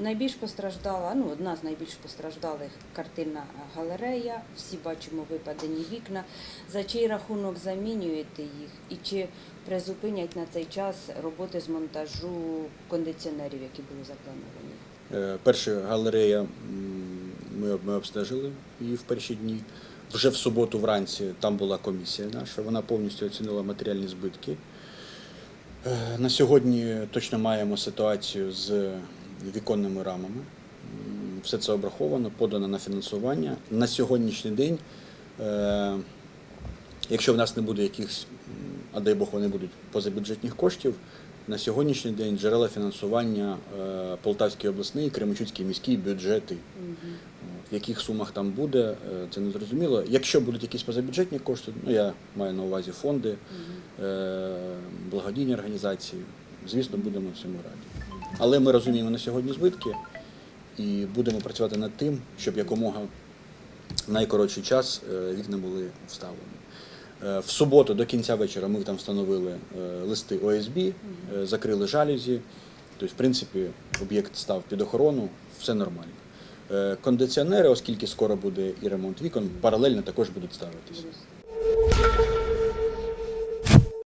найбільш постраждала, ну одна з найбільш постраждалих картинна галерея. Всі бачимо випадені вікна. За чий рахунок замінюєте їх і чи призупинять на цей час роботи з монтажу кондиціонерів, які були заплановані? Е, Перша галерея ми, ми обстежили її в перші дні. Вже в суботу вранці там була комісія наша, вона повністю оцінила матеріальні збитки. Е, На сьогодні точно маємо ситуацію з віконними рамами. Все це обраховано, подано на фінансування. На сьогоднішній день, е, якщо в нас не буде якихось, а дай Бог, вони будуть позабюджетних коштів, на сьогоднішній день джерела фінансування е, Полтавський обласний і Кременчуцький міський бюджети. В яких сумах там буде, е, це не зрозуміло. Якщо будуть якісь позабюджетні кошти, ну я маю на увазі фонди, благодійні організації, звісно, будемо цьому раді. Але ми розуміємо на сьогодні збитки і будемо працювати над тим, щоб якомога найкоротший час е, вікна були вставлені. Е, В суботу до кінця вечора ми там встановили е, листи ОСБ, закрили жалюзі. Тобто, в принципі, об'єкт став під охорону, все нормально. Кондиціонери, оскільки скоро буде і ремонт вікон, паралельно також будуть ставитися. Буде